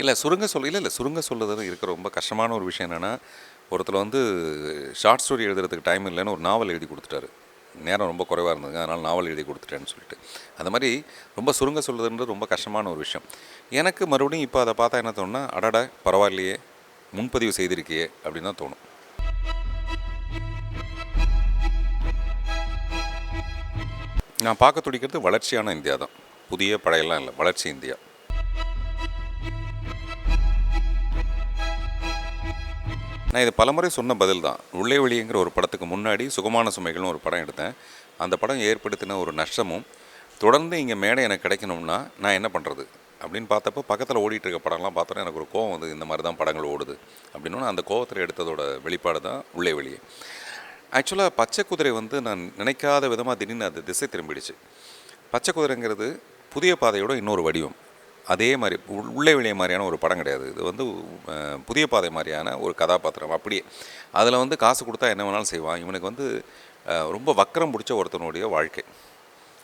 இல்லை சுருங்க சொல்ல இல்லை இல்லை சுருங்க சொல்லுறது இருக்கிற ரொம்ப கஷ்டமான ஒரு விஷயம் என்னென்னா ஒருத்தர் வந்து ஷார்ட் ஸ்டோரி எழுதுறதுக்கு டைம் இல்லைன்னு ஒரு நாவல் எழுதி கொடுத்துட்டாரு. நேரம் ரொம்ப குறைவாக இருந்தது அதனால் நாவல் எழுதி கொடுத்துட்டேன்னு சொல்லிட்டு. அந்த மாதிரி ரொம்ப சுருங்க சொல்லுதுன்றது ரொம்ப கஷ்டமான ஒரு விஷயம். எனக்கு மறுபடியும் இப்போ அதை பார்த்தா என்ன தோணுன்னா அடட பரவாயில்லையே முன்பதிவு செய்திருக்கியே அப்படின்னு தான் தோணும். நான் பார்க்க துடிக்கிறது வளர்ச்சியான இந்தியா தான். புதிய படையெல்லாம் இல்லை வளர்ச்சி இந்தியா. நான் இது பலமுறை சொன்ன பதில் தான். உள்ளே வெளியங்கிற ஒரு படத்துக்கு முன்னாடி சுகமான சுமைகள்னு ஒரு படம் எடுத்தேன். அந்த படம் ஏற்படுத்தின ஒரு நஷ்டமும் தொடர்ந்து இங்கே மேடை எனக்கு கிடைக்கணும்னா நான் என்ன பண்ணுறது அப்படின்னு பார்த்தப்போ பக்கத்தில் ஓடிட்டு இருக்க படம்லாம் பார்த்தோன்னா எனக்கு ஒரு கோவம் வந்து இந்த மாதிரி தான் படங்கள் ஓடுது. அப்படின்னா அந்த கோவத்தில் எடுத்ததோட வெளிப்பாடு தான் உள்ளே வெளியே. ஆக்சுவலாக பச்சை குதிரை வந்து நான் நினைக்காத விதமாக திடீர்னு அது திசை திரும்பிடுச்சு. பச்சை குதிரைங்கிறது புதிய பாதையோட இன்னொரு வடிவம். அதே மாதிரி உள்- உள்ளே வெளியே மாதிரியான ஒரு படம் கிடையாது. இது வந்து புதிய பாதை மாதிரியான ஒரு கதாபாத்திரம் அப்படியே. அதில் வந்து காசு கொடுத்தா என்ன வேணாலும் செய்வான். இவனுக்கு வந்து ரொம்ப வக்கரம் பிடிச்ச ஒருத்தனுடைய வாழ்க்கை.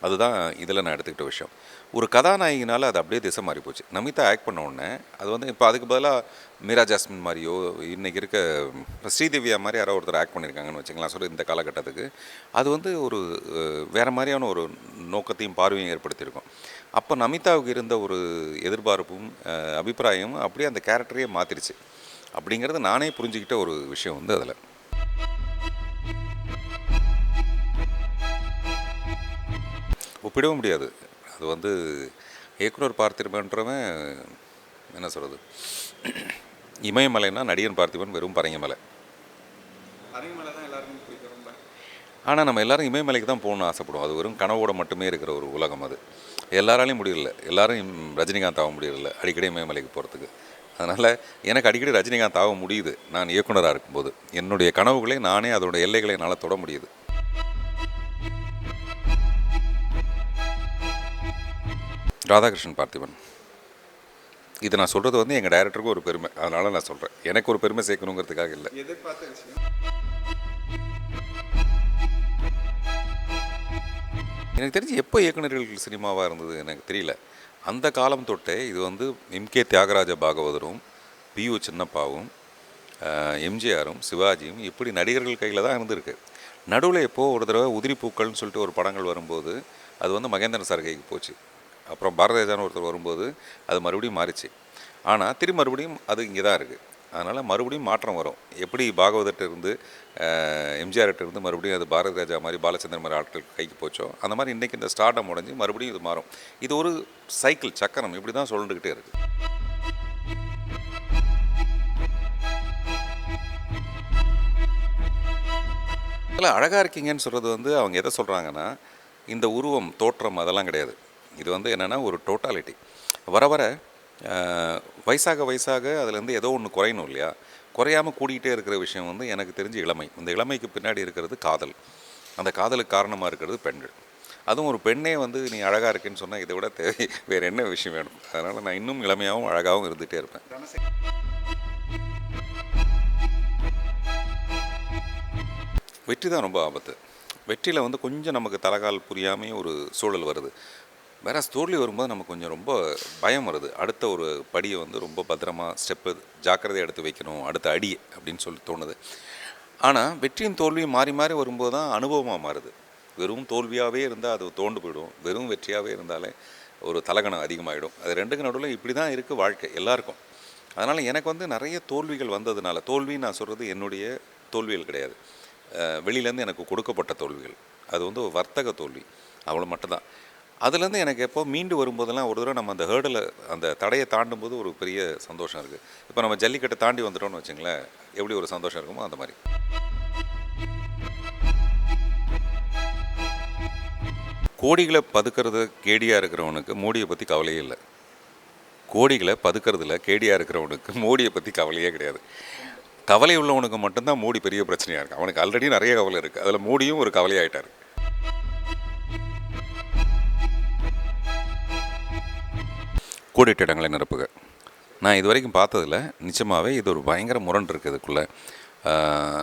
அதுதான் இதில் நான் எடுத்துக்கிட்ட விஷயம். ஒரு கதாநாயகினால் அது அப்படியே திசை மாறி போச்சு. நமிதா ஆக்ட் பண்ண உடனே அது வந்து இப்போ அதுக்கு பதிலாக மீரா ஜாஸ்மின் மாதிரியோ இன்றைக்கி இருக்க ஸ்ரீதேவியா மாதிரி யாரோ ஒருத்தர் ஆக்ட் பண்ணியிருக்காங்கன்னு வச்சுக்கலாம் சொல்ல இந்த காலகட்டத்துக்கு. அது வந்து ஒரு வேறு மாதிரியான ஒரு நோக்கத்தையும் பார்வையும் ஏற்படுத்தியிருக்கும். அப்போ நமிதாவுக்கு இருந்த ஒரு எதிர்பார்ப்பும் அபிப்பிராயமும் அப்படியே அந்த கேரக்டரையே மாற்றிருச்சு அப்படிங்கிறது நானே புரிஞ்சுக்கிட்ட ஒரு விஷயம் வந்து அதில். ஒப்பிடவும் முடியாது. அது வந்து இயக்குனர் பார்த்திபன்றவன் என்ன சொல்கிறது இமயமலைன்னா நடிகன் பார்த்திபன் வெறும் பரங்கிமலை ஆனால் நம்ம எல்லாரும் இமயமலைக்கு தான் போகணும்னு ஆசைப்படுவோம். அது வெறும் கனவோட மட்டுமே இருக்கிற ஒரு உலகம் அது. எல்லாராலையும் முடியல. எல்லாரும் ரஜினிகாந்த் ஆக முடியல. அடிக்கடி இமயமலைக்கு போகிறதுக்கு அதனால் எனக்கு அடிக்கடி ரஜினிகாந்த் ஆக முடியுது. நான் இயக்குனராக இருக்கும்போது. என்னுடைய கனவுகளை நானே அதோட எல்லைகளை என்னால் தொட முடியுது. ராதாகிருஷ்ணன் பார்த்திபன். இதை நான் சொல்கிறது வந்து எங்கள் டைரக்டருக்கும் ஒரு பெருமை. அதனால் நான் சொல்கிறேன் எனக்கு ஒரு பெருமை சேர்க்கணுங்கிறதுக்காக இல்லை. எனக்கு தெரிஞ்சு எப்போ இயக்குநர்கள் சினிமாவாக இருந்தது எனக்கு தெரியல. அந்த காலம் தொட்டே இது வந்து எம்கே தியாகராஜ பாகவதரும் பியு சின்னப்பாவும் எம்ஜிஆரும் சிவாஜியும் இப்படி நடிகர்கள் கையில் தான் இருந்திருக்கு. நடுவில் எப்போது ஒரு தடவை உதிரி பூக்கள்னு சொல்லிட்டு ஒரு படங்கள் வரும்போது அது வந்து மகேந்திரன் சார் கைக்கு போச்சு. அப்புறம் பாரதேஜான்னு ஒருத்தர் வரும்போது அது மறுபடியும் மாறிச்சு. ஆனால் திரும்பி மறுபடியும் அது இங்கே தான் இருக்குது அதனால் மறுபடியும் மாற்றம் வரும். எப்படி பாகவதர்கிட்ட இருந்து எம்ஜிஆர்கிட்ட இருந்து மறுபடியும் அது பாரதி ராஜா மாதிரி பாலச்சந்திரன் மாதிரி ஆட்கள் கைக்கு போச்சோ அந்த மாதிரி இன்றைக்கி இந்த ஸ்டார்டம் உடஞ்சி மறுபடியும் இது மாறும். இது ஒரு சைக்கிள் சக்கரம். இப்படி தான் சொல்லிட்டுக்கிட்டே இருக்குது இல்லை அழகாக இருக்கீங்கன்னு சொல்கிறது வந்து அவங்க எதை சொல்கிறாங்கன்னா இந்த உருவம் தோற்றம் அதெல்லாம் கிடையாது. இது வந்து என்னென்னா ஒரு டோட்டாலிட்டி வர வர வயசாக வயசாக அதுலேருந்து ஏதோ ஒன்று குறையணும் இல்லையா? குறையாமல் கூடிக்கிட்டே இருக்கிற விஷயம் வந்து எனக்கு தெரிஞ்ச இளமை. இந்த இளமைக்கு பின்னாடி இருக்கிறது காதல். அந்த காதலுக்கு காரணமாக இருக்கிறது பெண்கள். அதுவும் ஒரு பெண்ணே வந்து நீ அழகாக இருக்கேன்னு சொன்னால் இதை விட தேவை வேறு என்ன விஷயம் வேணும்? அதனால் நான் இன்னும் இளமையாகவும் அழகாகவும் இருந்துகிட்டே இருப்பேன். வெற்றி தான் ரொம்ப ஆபத்து. வெற்றியில் வந்து கொஞ்சம் நமக்கு தலகால் புரியாமே ஒரு சூழல் வருது. வேற தோல்வி வரும்போது நமக்கு கொஞ்சம் ரொம்ப பயம் வருது. அடுத்த ஒரு படியை வந்து ரொம்ப பத்திரமா ஸ்டெப்பு ஜாக்கிரதையாக எடுத்து வைக்கணும் அடுத்த அடி அப்படின்னு சொல்லி தோணுது. ஆனால் வெற்றியும் தோல்வியும் மாறி மாறி வரும்போது தான் அனுபவமாக மாறுது. வெறும் தோல்வியாகவே இருந்தால் அது தோண்டு போயிடும். வெறும் வெற்றியாகவே இருந்தாலே ஒரு தலகணம் அதிகமாகிடும் அது ரெண்டுக்கு நடுவில் இப்படி தான் இருக்குது வாழ்க்கை எல்லாருக்கும். அதனால் எனக்கு வந்து நிறைய தோல்விகள் வந்ததுனால தோல்வின்னு நான் சொல்கிறது என்னுடைய தோல்விகள் கிடையாது. வெளியிலேருந்து எனக்கு கொடுக்கப்பட்ட தோல்விகள். அது வந்து ஒரு வர்த்தக தோல்வி. அவ்வளோ மட்டும்தான். அதுலேருந்து எனக்கு எப்போ மீண்டு வரும்போதெல்லாம் ஒரு தடவை நம்ம அந்த ஹேர்டில் அந்த தடையை தாண்டும் போது ஒரு பெரிய சந்தோஷம் இருக்குது இப்போ நம்ம ஜல்லிக்கட்டை தாண்டி வந்துட்டோம்னு வச்சுங்களேன் எப்படி ஒரு சந்தோஷம் இருக்குமோ அந்த மாதிரி. கோடிகளை பதுக்கிறது கேடியாக இருக்கிறவனுக்கு மோடியை பற்றி கவலையே இல்லை. கோடிகளை பதுக்கிறதுல கேடியாக இருக்கிறவனுக்கு மோடியை பற்றி கவலையே கிடையாது. கவலை உள்ளவனுக்கு மட்டும்தான் மோடி பெரிய பிரச்சனையாக இருக்குது அவனுக்கு ஆல்ரெடி நிறைய கவலை இருக்குது அதில் மோடியும் ஒரு கவலையாயிட்டார். கோடிட்ட இடங்களை நிரப்புக. நான் இது வரைக்கும் பார்த்ததில்ல. நிச்சயமாகவே இது ஒரு பயங்கர முரண் இருக்குது இதுக்குள்ளே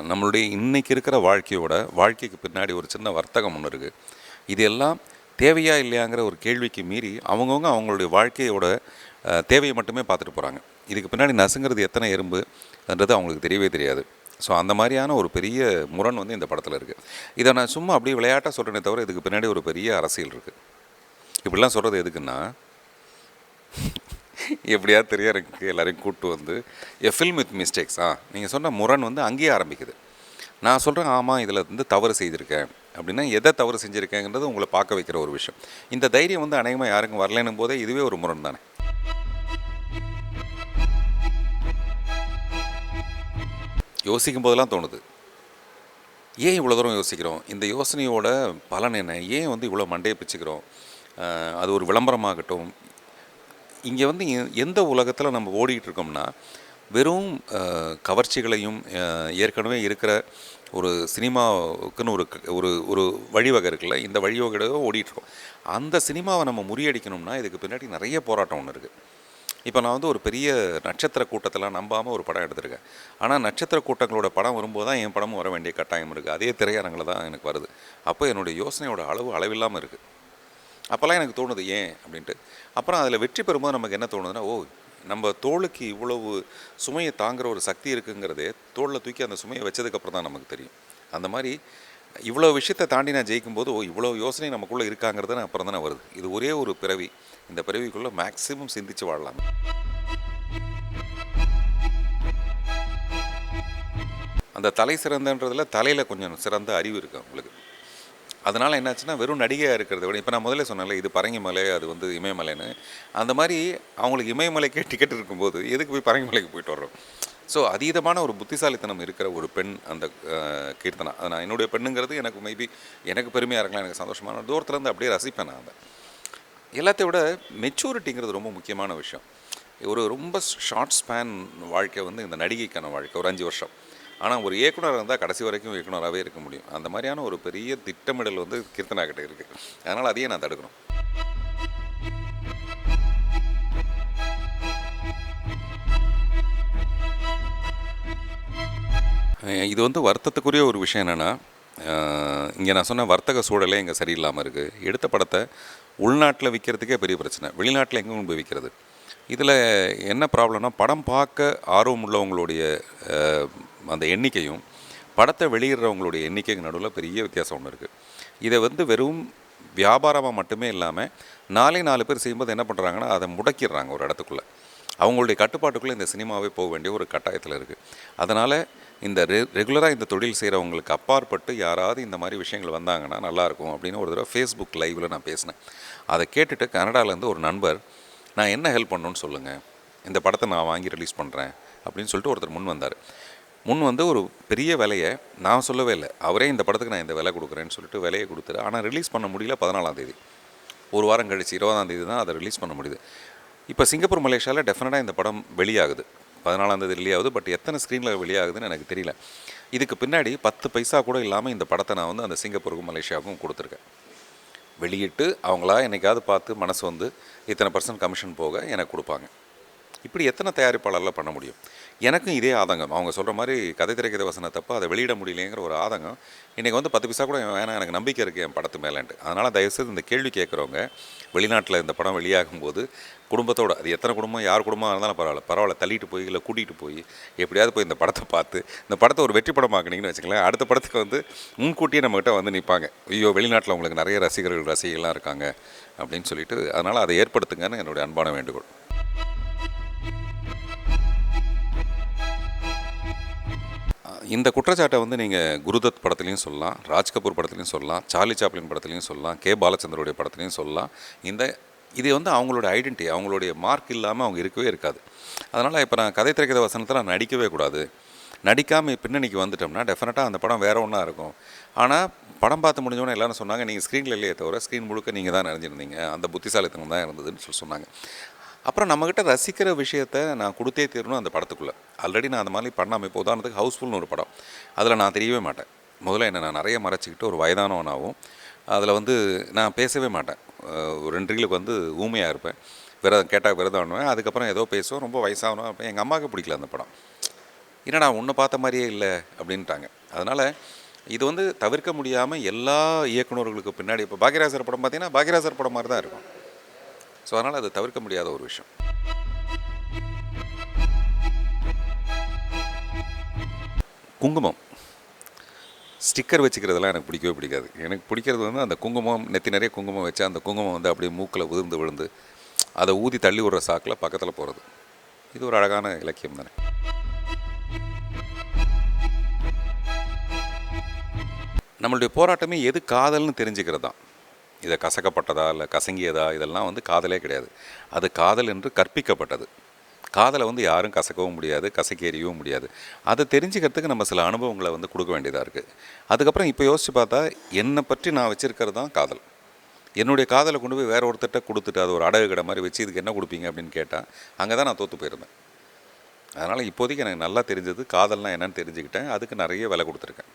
நம்மளுடைய இன்றைக்கி இருக்கிற வாழ்க்கையோட வாழ்க்கைக்கு பின்னாடி ஒரு சின்ன வர்த்தகம் ஒன்று இருக்குது இது எல்லாம் தேவையா இல்லையாங்கிற ஒரு கேள்விக்கு மீறி அவங்கவுங்க அவங்களுடைய வாழ்க்கையோட தேவையை மட்டுமே பார்த்துட்டு போகிறாங்க இதுக்கு பின்னாடி நசுங்கிறது எத்தனை எறும்புன்றது அவங்களுக்கு தெரியவே தெரியாது. ஸோ அந்த மாதிரியான ஒரு பெரிய முரண் வந்து இந்த படத்தில் இருக்குது இதை நான் சும்மா அப்படியே விளையாட்டாக சொல்கிறேனே தவிர இதுக்கு பின்னாடி ஒரு பெரிய அரசியல் இருக்குது இப்படிலாம் சொல்கிறது எதுக்குன்னா எப்படியாவது தெரிய எனக்கு எல்லோரையும் கூப்பிட்டு வந்து எ ஃபில்ம் வித் மிஸ்டேக்ஸ் ஆ நீங்கள் சொன்ன முரண் வந்து அங்கேயே ஆரம்பிக்குது. நான் சொல்கிறேன் ஆமாம் இதில் வந்து தவறு செய்திருக்கேன். அப்படின்னா எதை தவறு செஞ்சுருக்கேங்கிறது உங்களை பார்க்க வைக்கிற ஒரு விஷயம். இந்த தைரியம் வந்து அநேகமாக யாருக்கும் வரலன்னும் போதே இதுவே ஒரு முரண் தானே. யோசிக்கும் போதெல்லாம் தோணுது. ஏன் இவ்வளோ தூரம் யோசிக்கிறோம்? இந்த யோசனையோட பலன் என்ன? ஏன் வந்து இவ்வளோ மண்டையை பிச்சுக்கிறோம்? அது ஒரு விளம்பரமாகட்டும் இங்கே வந்து எ- எந்த உலகத்தில் நம்ம ஓடிக்கிட்டு இருக்கோம்னா வெறும் கவர்ச்சிகளையும் ஏற்கனவே இருக்கிற ஒரு சினிமாவுக்குன்னு ஒரு ஒரு ஒரு வழிவகை இருக்குல்ல இந்த வழிவகையோட ஓடிட்டுருக்கோம் அந்த சினிமாவை நம்ம முறியடிக்கணும்னா இதுக்கு பின்னாடி நிறைய போராட்டம் ஒன்று இருக்குது இப்போ நான் வந்து ஒரு பெரிய நட்சத்திர கூட்டத்தெல்லாம் நம்பாமல் ஒரு படம் எடுத்திருக்கேன். ஆனால் நட்சத்திர கூட்டங்களோட படம் வரும்போது தான் என் படமும் வர வேண்டிய கட்டாயம் இருக்குது அதே திரையரங்கில் தான் எனக்கு வருது. அப்போ என்னுடைய யோசனையோட அளவு அளவில்லாமல் இருக்குது அப்போல்லாம் எனக்கு தோணுது ஏன்? அப்படின்ட்டு. அப்புறம் அதில் வெற்றி பெறும்போது நமக்கு என்ன தோணுதுன்னா ஓ நம்ம தோளுக்கு இவ்வளவு சுமையை தாங்குகிற ஒரு சக்தி இருக்குங்கிறதே தோளில் தூக்கி அந்த சுமையை வச்சதுக்கப்புறம் தான் நமக்கு தெரியும். அந்த மாதிரி இவ்வளோ விஷயத்தை தாண்டி நான் ஜெயிக்கும்போது ஓ இவ்வளோ யோசனை நமக்குள்ளே இருக்காங்கிறது நான் அப்புறம் தானே வருது. இது ஒரே ஒரு பிறவி. இந்த பிறவிக்குள்ளே மேக்ஸிமம் சிந்திச்சு வாழலாம். அந்த தலை சிறந்தன்றதுல தலையில் கொஞ்சம் சிறந்த அறிவு இருக்குது அவங்களுக்கு. அதனால் என்னாச்சுன்னா வெறும் நடிகையாக இருக்கிறத விட இப்போ நான் முதல்ல சொன்னேன்ல இது பரங்கிமலை அது வந்து இமயமலைன்னு. அந்த மாதிரி அவங்களுக்கு இமயமலைக்கே டிக்கெட் இருக்கும்போது எதுக்கு போய் பரங்கிமலைக்கு போயிட்டு வர்றோம்? ஸோ அதீதமான ஒரு புத்திசாலித்தனம் இருக்கிற ஒரு பெண் அந்த கீர்த்தனா. அது நான் என்னுடைய பெண்ணுங்கிறது எனக்கு மேபி எனக்கு பெருமையாக இருக்கலாம் எனக்கு சந்தோஷமான தூரத்துலேருந்து அப்படியே ரசிப்பேன் நான் அதை. எல்லாத்தையும் விட மெச்சூரிட்டிங்கிறது ரொம்ப முக்கியமான விஷயம். ஒரு ரொம்ப ஷார்ட் ஸ்பேன் வாழ்க்கை வந்து இந்த நடிகைக்கான வாழ்க்கை ஒரு அஞ்சு வருஷம். ஆனால் ஒரு இயக்குனர் இருந்தால் கடைசி வரைக்கும் இயக்குனராகவே இருக்க முடியும். அந்த மாதிரியான ஒரு பெரிய திட்டமிடல் வந்து கீர்த்தனா கிட்ட இருக்குது அதனால் அதையே நான் தடுக்கணும். இது வந்து வருத்தத்துக்குரிய ஒரு விஷயம் என்னென்னா இங்கே நான் சொன்ன வர்த்தக சூழலே இங்கே சரியில்லாமல் இருக்குது எடுத்த படத்தை உள்நாட்டில் விற்கிறதுக்கே பெரிய பிரச்சனை. வெளிநாட்டில் எங்கே கொண்டு போய் விற்கிறது இதில் என்ன ப்ராப்ளம்னா படம் பார்க்க ஆர்வம் உள்ளவங்களுடைய அந்த எண்ணிக்கையும் படத்தை வெளியிடுறவங்களுடைய எண்ணிக்கைக்கு நடுவில் பெரிய வித்தியாசம் ஒன்று இருக்குது இதை வந்து வெறும் வியாபாரமாக மட்டுமே இல்லாமல் நாலே நாலு பேர் செய்யும்போது என்ன பண்ணுறாங்கன்னா அதை முடக்கிடுறாங்க ஒரு இடத்துக்குள்ளே. அவங்களுடைய கட்டுப்பாட்டுக்குள்ளே இந்த சினிமாவே போக வேண்டிய ஒரு கட்டாயத்தில் இருக்குது அதனால் இந்த ரெ ரெகுலராக இந்த தொழில் செய்கிறவங்களுக்கு அப்பாற்பட்டு யாராவது இந்த மாதிரி விஷயங்கள் வந்தாங்கன்னா நல்லாயிருக்கும் அப்படின்னு ஒரு தடவை ஃபேஸ்புக் லைவில் நான் பேசினேன். அதை கேட்டுட்டு கனடாலேருந்து ஒரு நண்பர் நான் என்ன ஹெல்ப் பண்ணணும்னு சொல்லுங்கள் இந்த படத்தை நான் வாங்கி ரிலீஸ் பண்ணுறேன் அப்படின்னு சொல்லிட்டு ஒருத்தர் முன் வந்தார். முன் வந்து ஒரு பெரிய விலையை நான் சொல்லவே இல்லை. அவரே இந்த படத்துக்கு நான் இந்த விலை கொடுக்குறேன்னு சொல்லிட்டு விலையை கொடுத்துரு ஆனால் ரிலீஸ் பண்ண முடியல பதினாலாம் தேதி. ஒரு வாரம் கழிச்சு இருபதாம் தேதி தான் அதை ரிலீஸ் பண்ண முடியுது. இப்போ சிங்கப்பூர் மலேசியாவில் டெஃபினட்டாக இந்த படம் வெளியாகுது. பதினாலாம் தேதி வெளியாகுது பட் எத்தனை ஸ்க்ரீனில் வெளியாகுதுன்னு எனக்கு தெரியல. இதுக்கு பின்னாடி பத்து பைசா கூட இல்லாமல் இந்த படத்தை நான் வந்து அந்த சிங்கப்பூருக்கும் மலேசியாவுக்கும் கொடுத்துருக்கேன். வெளியிட்டு அவங்களா என்னைக்காவது பார்த்து மனசு வந்து இத்தனை பர்சன்ட் கமிஷன் போக எனக்கு கொடுப்பாங்க. இப்படி எத்தனை தயாரிப்பாளரில் பண்ண முடியும்? எனக்கும் இதே ஆதங்கம். அவங்க சொல்கிற மாதிரி கதை திரைக்கதை வசனத்தப்போ அதை வெளியிட முடியலைங்கிற ஒரு ஆதங்கம். இன்றைக்கி வந்து பத்து பைசா கூட வேணாம் எனக்கு நம்பிக்கை இருக்குது என் படத்து மேலேன்ட்டு. அதனால் தயவுசெய்து இந்த கேள்வி கேட்குறவங்க வெளிநாட்டில் இந்த படம் வெளியாகும் போது குடும்பத்தோட அது எத்தனை குடும்பம் யார் குடும்பமாக இருந்தாலும் பரவாயில்ல பரவாயில்ல தள்ளிட்டு போய் இல்லை கூட்டிகிட்டு போய் எப்படியாவது போய் இந்த படத்தை பார்த்து இந்த படத்தை ஒரு வெற்றி படமாக்குனீங்கன்னு வச்சுக்கலாம் அடுத்த படத்துக்கு வந்து முன்கூட்டியே நம்மகிட்ட வந்து நிற்பாங்க ஐயோ வெளிநாட்டில் உங்களுக்கு நிறைய ரசிகர்கள் ரசிகர்கள்லாம் இருக்காங்க அப்படின்னு சொல்லிட்டு அதனால் அதை ஏற்படுத்துங்கன்னு என்னுடைய அன்பான வேண்டுகோள். இந்த குற்றச்சாட்டை வந்து நீங்கள் குருதத் படத்துலையும் சொல்லலாம் ராஜ் கபூர் படத்துலையும் சொல்லலாம் சார்லி சாப்ளின் படத்துலையும் சொல்லலாம் கே பாலச்சந்தருடைய படத்துலையும் சொல்லலாம். இந்த இது வந்து அவங்களோட ஐடென்டிட்டி அவங்களுடைய மார்க் இல்லாமல் அவங்க இருக்கவே இருக்காது. அதனால் இப்போ நான் கதை திரைக்கதை வசனத்தில் நான் நடிக்கவே கூடாது. நடிக்காமல் பின்னணிக்கு வந்துட்டோம்னா டெஃபினட்டாக அந்த படம் வேறு ஒன்றா இருக்கும். ஆனால் படம் பார்த்து முடிஞ்சோன்னே எல்லாரும் சொன்னாங்க நீங்கள் ஸ்க்ரீனில் இல்லையே தவிர ஸ்க்ரீன் முழுக்க நீங்கள் தான் நிறைஞ்சிருந்தீங்க அந்த புத்திசாலித்தனம் தான் இருந்ததுன்னு சொல்லி சொன்னாங்க. அப்புறம் நம்மக்கிட்ட ரசிக்கிற விஷயத்த நான் கொடுத்தே தீரணும் அந்த படத்துக்குள்ளே. ஆல்ரெடி நான் அந்த மாதிரி பண்ணாமல் இப்போ உதாரணத்துக்கு ஹவுஸ்ஃபுல்னு ஒரு படம். அதில் நான் தெரியவே மாட்டேன். முதல்ல என்னை நான் நிறைய மறைச்சிக்கிட்டு ஒரு வயதானவனாகவும் அதில் வந்து நான் பேசவே மாட்டேன். ஒரு ரெண்டு வந்து ஊமையாக இருப்பேன். விரதம் கேட்டால் விரதம் பண்ணுவேன் அதுக்கப்புறம் ஏதோ பேசுவோம் ரொம்ப வயசாகணும் அப்போ எங்கள் அம்மாவுக்கு பிடிக்கல அந்த படம். என்னடா உன்னை பார்த்த மாதிரியே இல்லை அப்படின்ட்டாங்க. அதனால் இது வந்து தவிர்க்க முடியாமல் எல்லா இயக்குனர்களுக்கு பின்னாடி இப்போ பாக்யராஜர் படம் பார்த்தீங்கன்னா பாக்யராஜர் படம் மாதிரி தான் இருக்கும். ஸோ அதனால் அதை தவிர்க்க முடியாத ஒரு விஷயம். குங்குமம். ஸ்டிக்கர் வச்சுக்கிறதெல்லாம் எனக்கு பிடிக்கவே பிடிக்காது. எனக்கு பிடிக்கிறது வந்து அந்த குங்குமம் நெத்தி நிறைய குங்குமம் வச்சு அந்த குங்குமம் வந்து அப்படியே மூக்கில் உதிர்ந்து விழுந்து அதை ஊதி தள்ளி விடுற சாக்கில் பக்கத்தில் போகிறது இது ஒரு அழகான இலக்கியம் தானே. நம்மளுடைய போராட்டமே எது காதல்னு தெரிஞ்சுக்கிறது தான் இதை கசக்கப்பட்டதா இல்லை கசங்கியதா இதெல்லாம் வந்து காதலே கிடையாது. அது காதல் என்று கற்பிக்கப்பட்டது. காதலை வந்து யாரும் கசக்கவும் முடியாது கசக்கி எறியவும் முடியாது. அதை தெரிஞ்சுக்கிறதுக்கு நம்ம சில அனுபவங்களை வந்து கொடுக்க வேண்டியதாக இருக்குது அதுக்கப்புறம் இப்போ யோசித்து பார்த்தா என்னை பற்றி நான் வச்சுருக்கிறது தான் காதல். என்னுடைய காதலை கொண்டு போய் வேற ஒருத்தர்கிட்ட கொடுத்துட்டு அது ஒரு அடகு கடை மாதிரி வச்சு இதுக்கு என்ன கொடுப்பீங்க அப்படின்னு கேட்டால் அங்கே தான் நான் தோற்று போயிருந்தேன். அதனால் இப்போதைக்கு எனக்கு நல்லா தெரிஞ்சது காதல்னால் என்னன்னு தெரிஞ்சுக்கிட்டேன். அதுக்கு நிறைய விலை கொடுத்துருக்கேன்.